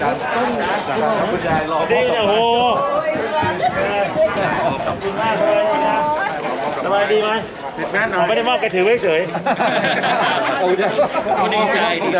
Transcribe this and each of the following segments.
จานต้นจานคุณยายรอดีเนี่ยโอ้ขอบคุณมากเลยนะสบายดีไหมติดแม่หน่อยไม่ได้มอบกระถือไว้เฉยโอ้ยดีใจดีใจ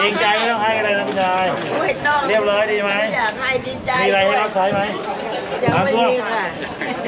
จริงใจไม่ต้องให้อะไรนะคุณยายเรียบร้อยดีไหมอยากให้ดีใจมีอะไรให้รับใช้ไหม ยังไม่มีค่ะ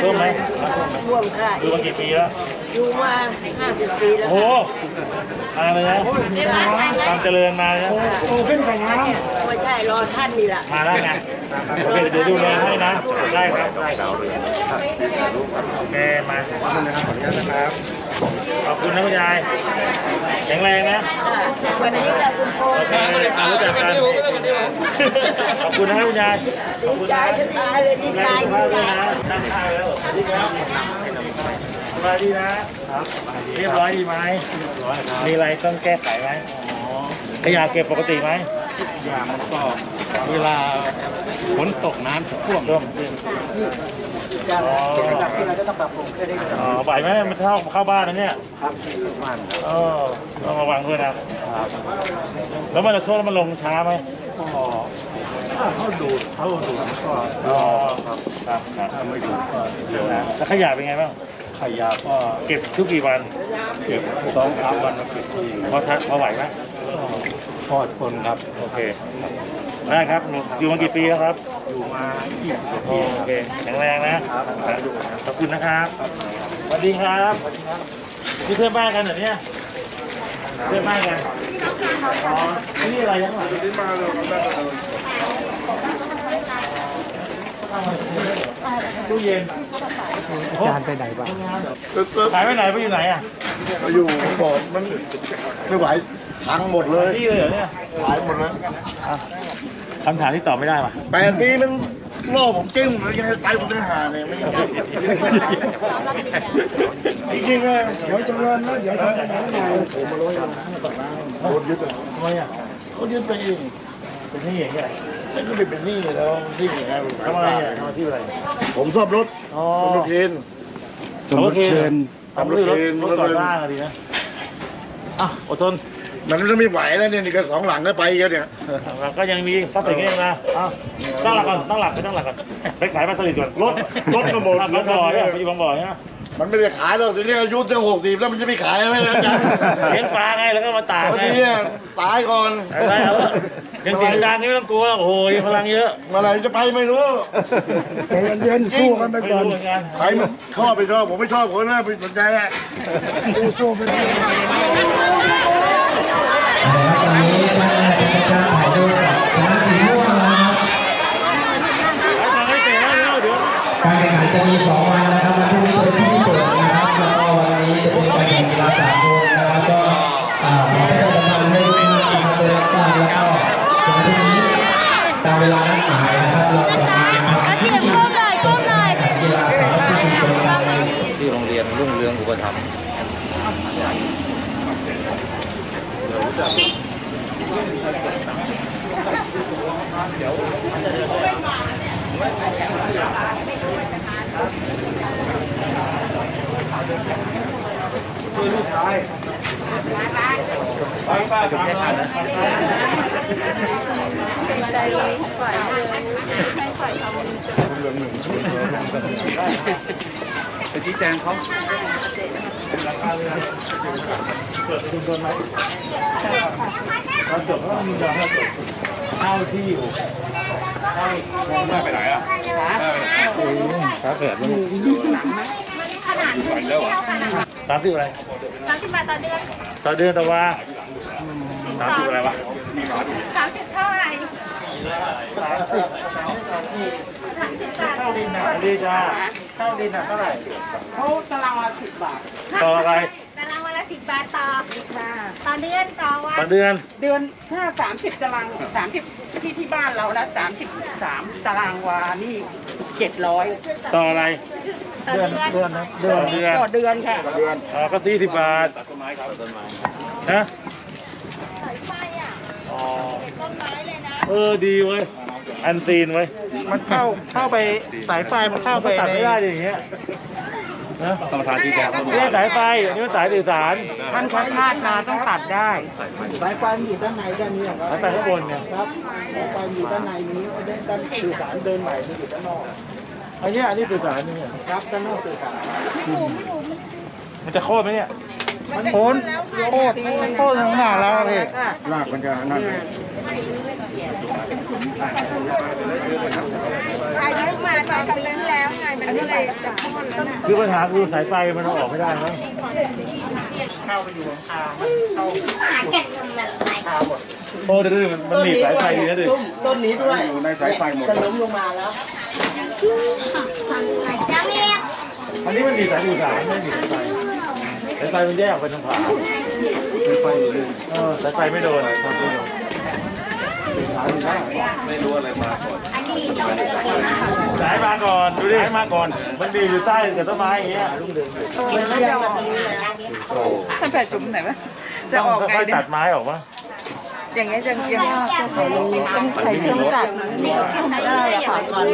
เพิ่มไหมร่วมค่ะอยู่มากี่ปีแล้วอยู่มาห้าสิบปีแล้วโอ้โหค่ะมาเลยนะความเจริญมาเลยนะโตขึ้นกับน้ำไม่ใช่รอท่านนี่แหละมาแล้วไง โอเคเดี๋ยวดูแลให้นะ ได้ครับได้ครับโอเคมานะครับขอบคุณนะคุณยายแข็งแรงนะวันนี้กับคุณโพโอเครู้จักกันขอบคุณนะครับคุณยายดีใจจะตายเลยดีใจดีภาพใจด้วยนะนั่งข้าวแล้วดีครับสบายดีนะครับเรียบร้อยดีไหมมีอะไรต้องแก้ไขไหมขยะเก็บปกติไหมอย่างมันก็ เวลาฝนตกน้ำท่วมร่วมอ๋ออ๋อไหวไหมมันเข้าเข้าบ้านนะเนี่ยครับบ้านเออต้องระวังด้วยนะครับแล้วมันจะโทษแล้วมันลงช้าไหมก็ถ้าเขาดูดเขาดูดมันก็อ๋อครับครับครับถ้าไม่ดูดก็เร็วนะนะแล้วขยะเป็นไงบ้างขยะก็เก็บทุกกี่วัน เก็บสองสามวันมาเก็บที่พอทักพอไหวไหมทอดคนครับ โอเค ได้ครับหนูอยู่มากี่ปีแล้วครับ อยู่มา20กว่าโอปีเคแข็งแรงนะขอบคุณนะครับสวัสดีครับนี่เพื่อนบ้านกันเหรอเนี่ยเพื่อนบ้านกันอ๋อนี่อะไรยังหลังนี่มาเลย ตู้เย็นจานไปไหนบ้างขายไปไหนไปอยู่ไหนอะอยู่บอกมันไม่ไหวพังหมดเลยที่เลยเหรอเนี่ยขายหมดแล้วอะคำถามที่ตอบไม่ได้ป่ะแปดปีมันล่อผมจิ้มแล้วยังไงไปผมจะหาเนี่ยไม่จริงๆอะเดี๋ยวจะเริ่มแล้วเดี๋ยวจะไปไหนมาผมมาร้อยวันโดนยึดอะทำไมอะเขายึดไปเองเป็นหนี่อย่างเงี้ย ไม่ก็ไปเป็นหนี้แล้วที่ยังไงทำอะไรอะทำอาชีพอะไร ผมซ่อมรถอ๋อผมรถเทนสมมติเชิญสมมุติเชิญรถก่อสร้างอะดีนะอะอดทนมันจะไม่ไหวแล้วเนี่ยนี่ก็สองหลังก็ไปกันเนี่ย เราก็ยังมีทรัพย์สินก็ยังนะอะตั้งหลักก่อนตั้งหลักไปตั้งหลักก่อนไปขายมาสลิดก่อนรถรถก็หมด บางบ่อเนี่ยไปอยู่บางบ่อเนี่ยมันไม่ได้ขายหรอกทีนี้อายุจะหกสิบแล้วมันจะไปขายอะไรนะจ๊ะเลี้ยงปลาไงแล้วก็มาตากวันไงนี้ตายก่อนอะไรเอา ยังเสียงดังนี่ไม่ต้องกลัว โอ้โหยังพลังเยอะเมื่อไหรจะไปไม่รู้ ใจเย็นๆสู้กันไปก่อนม่รู้เหมือนกันใครมันชอบไปชอบผมไม่ชอบคนนะไปสนใจอะ สู้ๆไปก่อนตอนนี้ท่านอาจารย์ถ่ายรูปกับคณะสีม่วงนะครับไปทางให้เตะแล้วเดี๋ยวเดี๋ยว การแข่งขันจะมีสองวันนะครับวันพรุ่งนี้เป็นที่ญี่ปุ่นนะครับแล้วก็วันนี้จะเป็นการแข่งกีฬาสากลนะครับก็อ่าขอให้ประชาสัมพันธ์ให้ทุกท่านนะครับได้รับทราบแล้วก็ วันพรุ่งนี้ตามเวลานัดหมายนะครับเราจะมีทำพิธีก้มหน่อยก้มหน่อยกีฬาสารพิธีเป็นที่โรงเรียนรุ่งเรืองอุปถัมภ์ ไปชี้แจงเขาเกิดชุมชนไหมเราจบแล้วมียอมให้จบเท่าที่อยู่เท่าไม่ไปไหนอะถ้าเกิดมันไปแล้วอะสามสิบอะไรสามสิบบาทต่อเดือนต่อเดือนต่อว่าสามสิบอะไรวะสามสิบเท่าไหร่สามสิบบาทข้าวดินหนักดีจ้า ข้าวดินหนักเท่าไหร่เขาตารางละสิบบาท ต่ออะไร ตารางวันละสิบบาทต่อต่อเดือนต่อวัต่อนเดือน เดือนถ้าสามสิบตารางสามสิบที่ที่บ้านเรานะสามสิบสามตารางวานี่เจ็ดร้อยต่ออะไรต่อเดือนเดือนนะเดือนเดือนต่อเดือนค่ะอ๋อก็สี่สิบบาทนะอ๋อต้นไม้เลยนะ เออดีเว้ย อันซีนเว้ยมันเข้าเข้าไปสายไฟมันเข้าไปตัดในไม่ได้ดิอย่างเงี้ยนะต้องประธานชี้แจงข้อมูลนี่สายไฟอันนี้มันสายสื่อสารท่านชัดชาติมาต้องตัดได้สายไฟมันอยู่ด้านในด้านนี้ครับสายไฟข้างบนเนี่ยครับสายไฟอยู่ด้านในนี้ด้านด้านสื่อสารเดินใหม่มันอยู่ด้านนอกอันเนี้ยอันนี้สื่อสารนี่เนี่ยครับด้านนอกสื่อสารมันจะโค่นไหมเนี่ยโคนโคตรโคตรข้างหน้าแล้วพี่ลากมันจะนั่น อายุมาตอนปีที่แล้วไงมันก็เลยจะพ่นแล้วน่ะคือปัญหาคือสายไฟมันเอาออกไม่ได้มั้งโอ้เดี๋ยวๆมันมันหนีบสายไฟดีนะดิต้นนี้ด้วยอยู่ในสายไฟหมดจะล้มลงมาแล้วอันนี้มันหนีบสายสื่อสารไม่หนีบสายไฟสายไฟมันแยกออกไปทางขวาสายไฟอยู่เลยเออสายไฟไม่โดนครับไม่โดน ไม่รู้อะไรมาก่อนสายมาก่อน ดูดิสายมาก่อน มันดีบอยู่ใต้กับต้นไม้อย่างเงี้ยท่านแปดจุ่มไหนวะจะต้องออกไงค่อยๆเนี่ตัยดไม้ออกมาอย่างเงี้ยจะยังต้องใส่ต้องตัดนี่ได้อะค่ะก่อน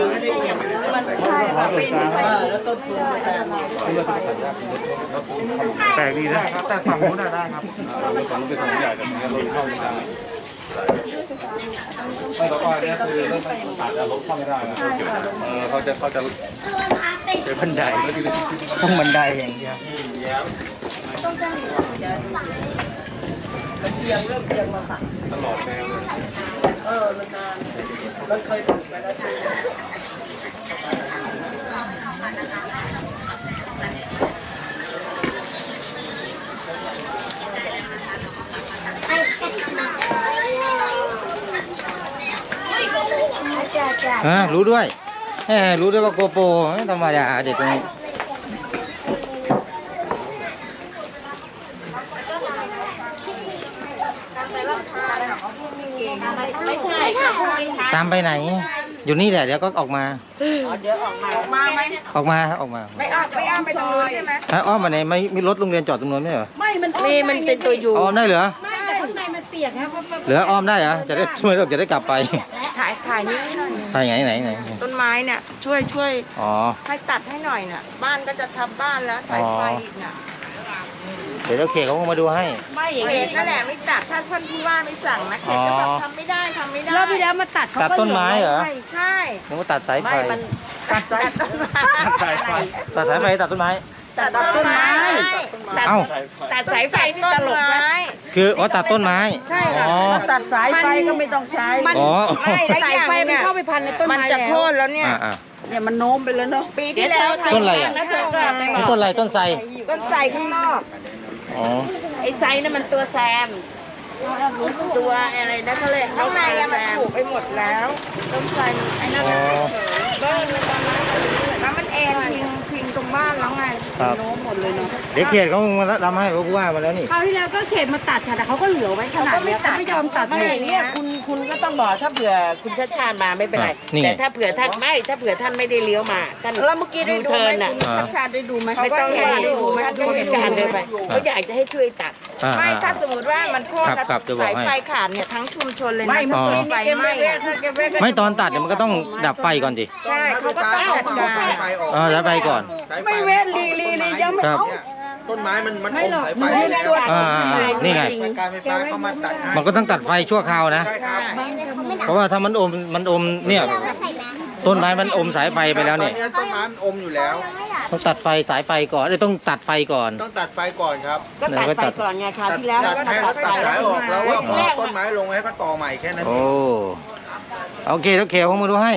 มันใช่ค่ะปีนไปแล้วต้นทุนไม่แพงแปลกดีนะแต่ฝั่งนู้นได้ครับเป็นของเป็นของใหญ่แต่มันรถเข้าไม่ได้ ไม่แล้วก็เนี่ยคือเรื่องตัดลบเข้าไม่ได้นะเขาจะเขาจะเป็นบันไดต้องบันไดอย่างเดียวเตียงเริ่มเตียงมาค่ะตลอดแนวเเออมันนานมันเคยถึงไปแล้ว รู้ด้วยแหมรู้ด้วยว่าโกโปรไม่ธรรมดาเด็กคนนี้ไม่ใช่ค่ะตามไปไหน อยู่นี่แหละเดี๋ยวก็ออกมา เดี๋ยวออกมาออกมาไหมออกมาออกมาไม่อ้อมไม่อ้อมไปตรงนู้นใช่ไหมฮะอ้อมมาไหนไม่มีรถโรงเรียนจอดตรงนู้นไม่เหรอไม่มันนี่มันเป็นตัวยูอ้อมได้เหรอไม่แต่ข้างในมันเปียกนะเพราะมันเหลืออ้อมได้เหรอจะได้ช่วยเราจะได้กลับไป ถ่ายถ่ายนี่ไปไหนไหนไหนต้นไม้เนี่ยช่วยช่วยอ๋อให้ตัดให้หน่อยน่ะ บ้านก็จะทำบ้านแล้วสายไฟอีกน่ะเดี๋ยวเราเขเขาคงมาดูให้ ไม่อย่างนี้นั่นแหละไม่ตัดถ้าท่านผู้ว่าไม่สั่งนะเขตจะแบบทำไม่ได้ทำไม่ได้รอบที่แล้วมาตัดเขาตัดก็ต้นไม้เหรอไม่ใช่นึกว่าตัดสายไฟไม่มันตัดตัดต้นไม้สายไฟตัดสายไฟตัดต้นไม้ ตัดต้นไม้ ตัดเอ้า ตัดสายไฟตลกไม้คืออ๋อตัดต้นไม้ใช่ค่ะ อ๋อ ตัดสายไฟก็ไม่ต้องใช้มันอ๋อ ไม่แล้วสายอย่างไฟมันเนี่ยเข้าไปพันในต้นมันไม้จะแล้วโค่นแล้วเนี่ย อ่าอ่า เนี่ยมันโน้มไปแล้วเนาะปีที่แล้วต้นอะไรอะนะเธอก็ไปบนี่อกต้นอะไรต้นไทรต้นไทรข้างนอกอ๋อ ไอ้ไซนั่นมันตัวแซม ตัวอะไรนะเขาเลยข้างในอะมันถูกไปหมดแล้วต้นไทรมันไอ้นั่นอ๋อเบิ้ลเลยตอนนั้นแล้วมันเอ็นพิงพิงตรง บ้านแล้วไงครับ โน้มหมดเลยเนาะเดี๋ยวเขตเขาคงมาทำให้ผู้ว่ามาแล้วนี่ คราวที่แล้วก็เขตมาตัดค่ะแต่เขาก็เหลือไว้ขนาดเนี้ยเขาไม่ยอมตัดไม่เลยเนี่ยคุณคุณก็ต้องบอกถ้าเผื่อคุณชาติชาติมาไม่เป็นไร อะนี่ไง แต่ถ้าเผื่อท่านไม่ถ้าเผื่อท่านไม่ได้เลี้ยวมาท่านแล้วเมื่อกี้ได้ดูไหมคุณชาติชาติได้ดูไหมไม่ต้องให้ดูไหมท่านผู้การเลยไปเขาอยากจะให้ช่วยตัด อ่าไม่อ่าถ้าสมมติว่ามันโค่นครับครับจะบอกสายให้ ไฟขาดเนี่ยทั้งชุมชนเลยนะไม่มันอ๋อไม่ไฟไหม้อะไม่ตอนตัดเนี่ยมันก็ต้องดับไฟก่อนดิใช่เขาก็ต้องจัดการอ๋อดับไฟก่อนไม่เว้นลีลีลียังไม่ครับเอาต้นไม้มันมันไม่อมหรอกสายไฟไม่ไปได้แล้วตัวอ่าอ่าอ่านี่ไง การไฟฟ้าเข้ามาตัดให้มันก็ต้องตัดไฟชั่วคราวนะ ใช่ครับเพราะว่าถ้ามันอมมันอมเนี่ย ต้นไม้มันอมสายไฟไปแล้วตอเนี่ยนนี้ต้นไม้มันอมอยู่แล้ว ต้องตัดไฟสายไฟก่อนเอ้ยต้องตัดไฟก่อน ต้องตัดไฟก่อนครับก็ตัดไฟก่อนไงคราวที่แล้วตัดก็ให้ตัเขาดไฟตัดสายออกแล้วว่าพอแรกต้นไม้ลงให้เขาต่อใหม่แค่นั้นเอโอ้งโอเคแล้วเขตเขามาดูให้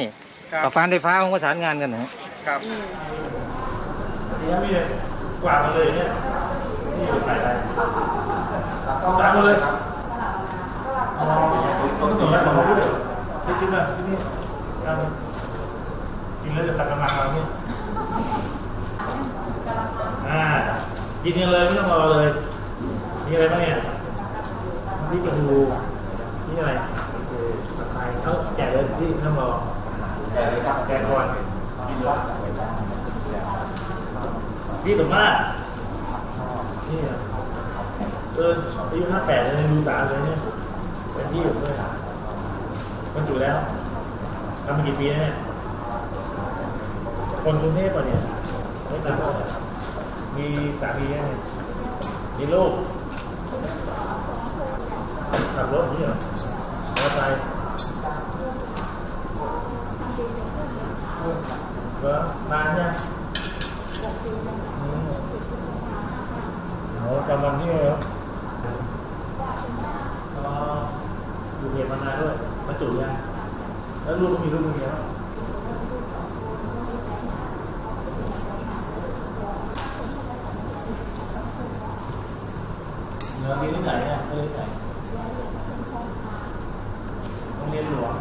ครับกับการไฟฟ้าเขาประสานงานกันนะฮะครับ เดี๋ยมีกวาดมาเลยเนี่ยนี่อยู่ไหนได้ตัดมาเลยอ๋อต้องส่งแล้วของเขาดเดี๋ยวคิดคิดนะที่นี่กินแล้วจะตัดกำลังเราเนี่ยอ่ากินกันเลยไม่ต้องรอเลยมีอะไรบ้างเนี่ยนี่ปลาทูนี่อะไรเออผัดไทยเขาแกะเลยพี่ไม่ต้องรอแกะเลยครับแกะก่อนกินเลย นี่สมมาตรนี่เอออายุห้าแปดเลยดูสามเลยเนี่ยเป็นที่อยู่ด้วยบรรจุแล้วทำมากี่ปีแล้วเนี่ยคนกรุงเทพป่ะเนี่ยไม่ต่างกันมีสามีเนี่ยมีลูกขับรถนี่เหรอมอร์ไซค์เออนานยัง โอ้กำลังที่แล้วอยู่เรียนมานานด้วยมาจุยาแล้วลูกมีลูกมีแล้วเรียนที่ไหนเนี่ยเรียนที่ไหนโรงเรียนหลวง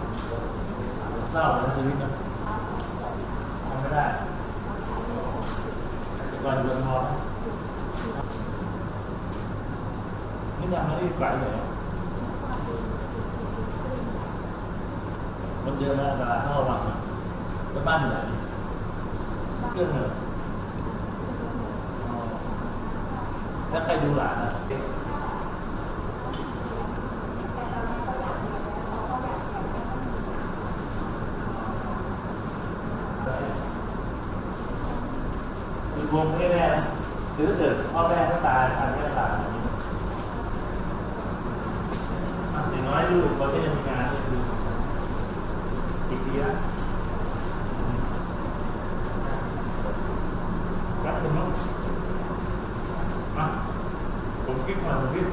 เศร้าเลยชีวิตนะทำไม่ได้ก่อนเรียนพอ Cái nào nó đi lại nữa Một giờ là là nó bằng Cái ban này Cưng rồi Nó khai đu lại hư của cái nền nhà thì kia cắt được không à một cái mà một cái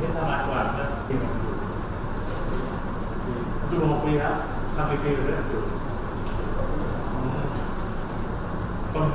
biết sao đó thì mình tôi một đi đó cái kia rồi đấy còn